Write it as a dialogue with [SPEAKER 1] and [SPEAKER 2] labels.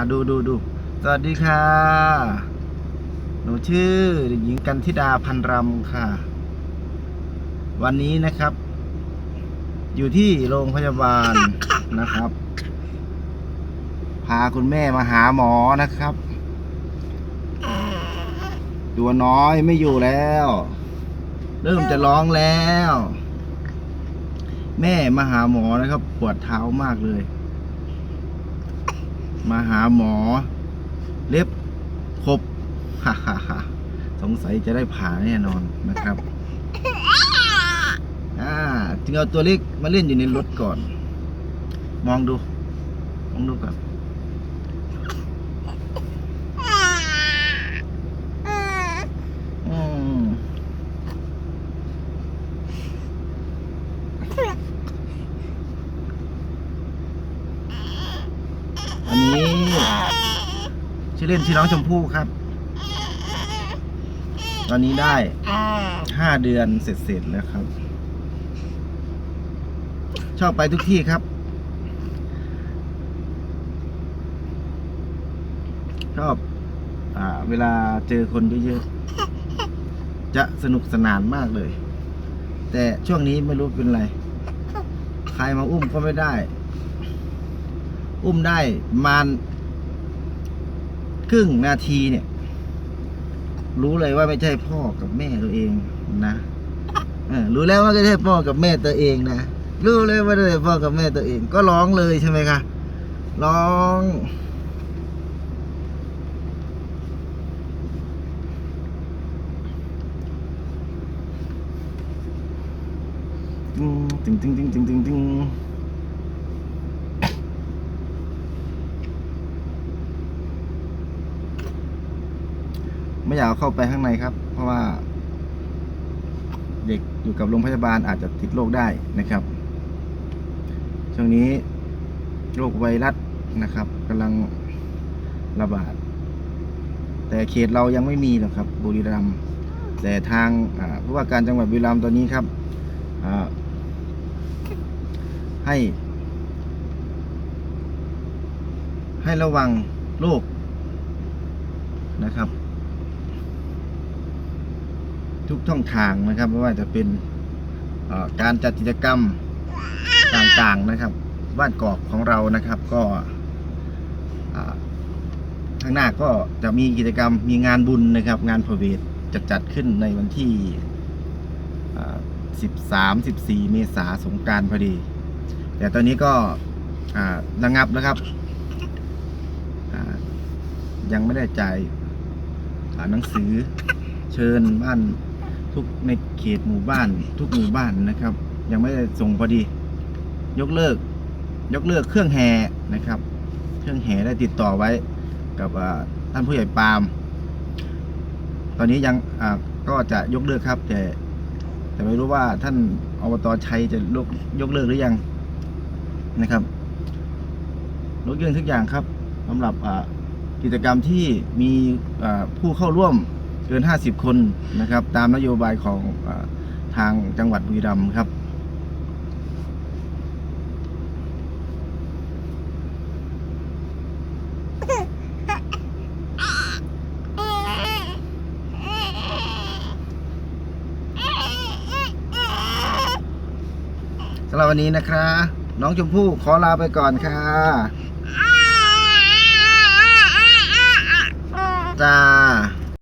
[SPEAKER 1] อะดูดูดูสวัสดีค่ะ หนูชื่อเด็กหญิงกันธิดาพันรำค่ะ วันนี้นะครับ อยู่ที่โรงพยาบาลนะครับ พาคุณแม่มาหาหมอนะครับ ตัวน้อยไม่อยู่แล้ว เริ่มจะร้องแล้ว แม่มาหาหมอนะครับ ปวดเท้ามากเลย มาหาหมอ เล็บครบฮ่าฮ่าฮ่าสงสัยจะได้ผ่าแน่นอนนะครับ อ่าจึงเอาตัวเล็กมาเล่นอยู่ในรถก่อน มองดู มองดูก่อนอืมอันนี้ ชื่อเล่นชื่อน้องชมพู่ครับ ตอนนี้ได้ห้าเดือนเสร็จๆแล้วครับ ชอบไปทุกที่ครับ ชอบอาเวลาเจอคนเยอะๆ จะสนุกสนานมากเลย แต่ช่วงนี้ไม่รู้เป็นไร ใครมาอุ้มก็ไม่ได้ อุ้มได้ประมาณ ครึ่งนาทีเนี่ย รู้เลยว่าไม่ใช่พ่อกับแม่ตัวเองนะอรู้แล้วว่าไม่ใช่พ่อกับแม่ตัวเองนะรู้เลยว่าไม่ใช่พ่อกับแม่ตัวเอง ก็ร้องเลยใช่ไหมคะร้องตึงตึงตึงตึงตึงตึงตึง ไม่อยากเข้าไปข้างในครับ เพราะว่าเด็กอยู่กับโรงพยาบาลอาจจะติดโรคได้นะครับช่วงนี้โรคไวรัสนะครับกำลังระบาด แต่เขตเรายังไม่มีหรอกครับ บุรีรัมย์แต่ทางผู้ว่าการจังหวัดบุรีรัมย์ตอนนี้ครับให้ ให้ระวังโรคนะครับ ทุกช่องทางนะครับ ไม่ว่าจะเป็นการจัดกิจกรรมต่างๆนะครับบ้านกอกของเรานะครับก็ข้างหน้าก็จะมีกิจกรรมมีงานบุญนะครับ งานพระเวทจะจัดขึ้นในวันที่อ่า13 14 เมษาสงการพอดี แต่ตอนนี้ก็ระงับแล้วครับ ยังไม่ได้จ่ายหนังสือเชิญบ้าน ทุกในเขตหมู่บ้าน ทุกหมู่บ้านนะครับ ยังไม่ได้ส่งพอดี ยกเลิก ยกเลิกเครื่องแห่นะครับ เครื่องแห่ได้ติดต่อไว้กับท่านผู้ใหญ่ปาล์มตอนนี้ยังก็จะยกเลิกครับ แต่แต่ไม่รู้ว่าท่านอบตชัยจะยกยกเลิกหรือยังนะครับยกเลิกทุกอย่างครับสำหรับกิจกรรมที่มีผู้เข้าร่วม เกิน 50 คนนะครับ ตามนโยบายของอทางจังหวัดบุรีรัมย์ครับสำหรับวันนี้นะคะ น้องชมพู่ขอลาไปก่อนค่ะจ้า